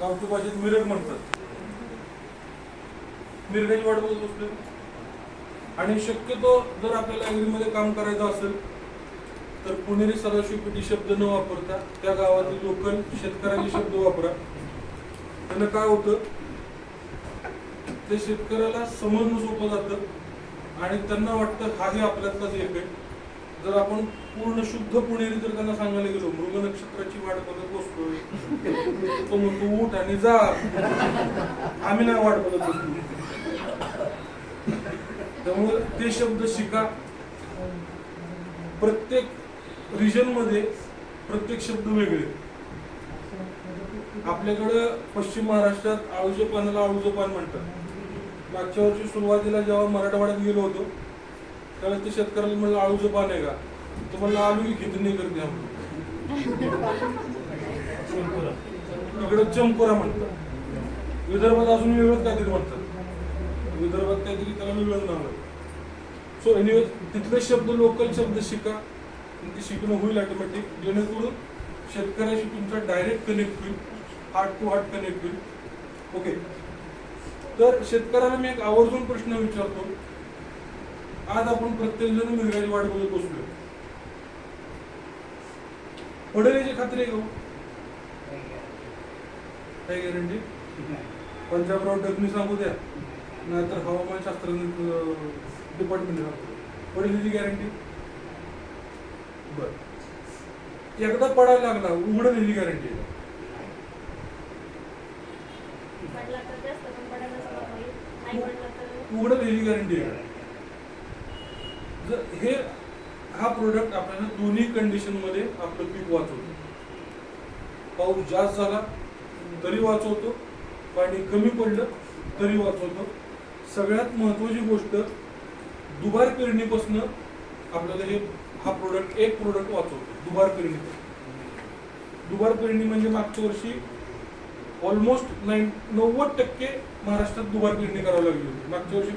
गावठी भाषेत मिरग म्हणतात. मिरगाची वाट बघत असते आणि शक्यतो जर आपल्याला ॲग्रीमध्ये काम करायचं असेल तर पुणेरी सदाशिव पेटी शब्द न वापरता त्या गावातील लोकल शेतकऱ्यांचे शब्द वापरा. त्यानं काय होतं? ते शेतकऱ्याला समजणं सोपं जातं आणि त्यांना वाटतं हाही आपल्यातलाच एक आहे. जर आपण पूर्ण शुद्ध पुणेरी जर त्यांना सांगायला गेलो मृग नक्षत्राची वाट बघत बसतोय तो म्हणतो उठ आणि जा. आम्ही नाही वाट बघत बसतो त्यामुळे ते शब्द शिका. प्रत्येक रिजनमध्ये प्रत्येक शब्द वेगळे. आपल्याकडं पश्चिम महाराष्ट्रात आळूच्या पानाला आळूचं पान म्हणतात. मागच्या वर्षी सुरुवातीला जेव्हा मराठवाड्यात गेलो होतो त्यावेळेस ते शेतकऱ्याला म्हणलं आळूचं पान आहे का? तो म्हणला आलू की खेती नाही करते आपण इकडे चमकोरा म्हणतात. विदर्भात अजून वेगळंच काहीतरी म्हणतात. विदर्भात काहीतरी त्याला वेगळंच नाव आहे. सो एनिवे तिथले शब्द लोकल शब्द शिका. ते शिकणं होईल ऑटोमॅटिक जेणेकरून शेतकऱ्याशी तुमचा डायरेक्ट कनेक्ट होईल. हार्ट टू हार्ट कनेक्ट होईल. ओके तर शेतकऱ्याला मी एक आवर्जून प्रश्न विचारतो. आज आपण प्रत्येक जण मिरगाची वाट बघत बसलोय. पडेल याची खात्री आहे? काय गॅरंटी पंजाबराव डगनी सांगू द्या. नाहीतर हवामान शास्त्र डिपार्टमेंट पडेल याची गॅरंटी बर. एकदा पडायला लागला उघडं याची गॅरंटी आहे. पडला तर जास्त पण पडायला सुरुवात होईल नाही पडला तर उघडं त्याची गॅरंटी आहे जर हे हा प्रोडक्ट आपल्याला दोन्ही कंडिशनमध्ये आपलं पीक वाचवतो. पाऊस जास्त झाला तरी वाचवतो. पाणी कमी पडलं तरी वाचवतो. सगळ्यात महत्वाची गोष्ट दुबार पेरणीपासून आपल्याला हे हा प्रोडक्ट एक प्रोडक्ट वाचवतो दुबार पेरणी दुबार पेरणी म्हणजे मागच्या वर्षी ऑलमोस्ट नाईन नव्वद टक्के महाराष्ट्रात दुबार पेरणी करावी लागली होती. मागच्या वर्षी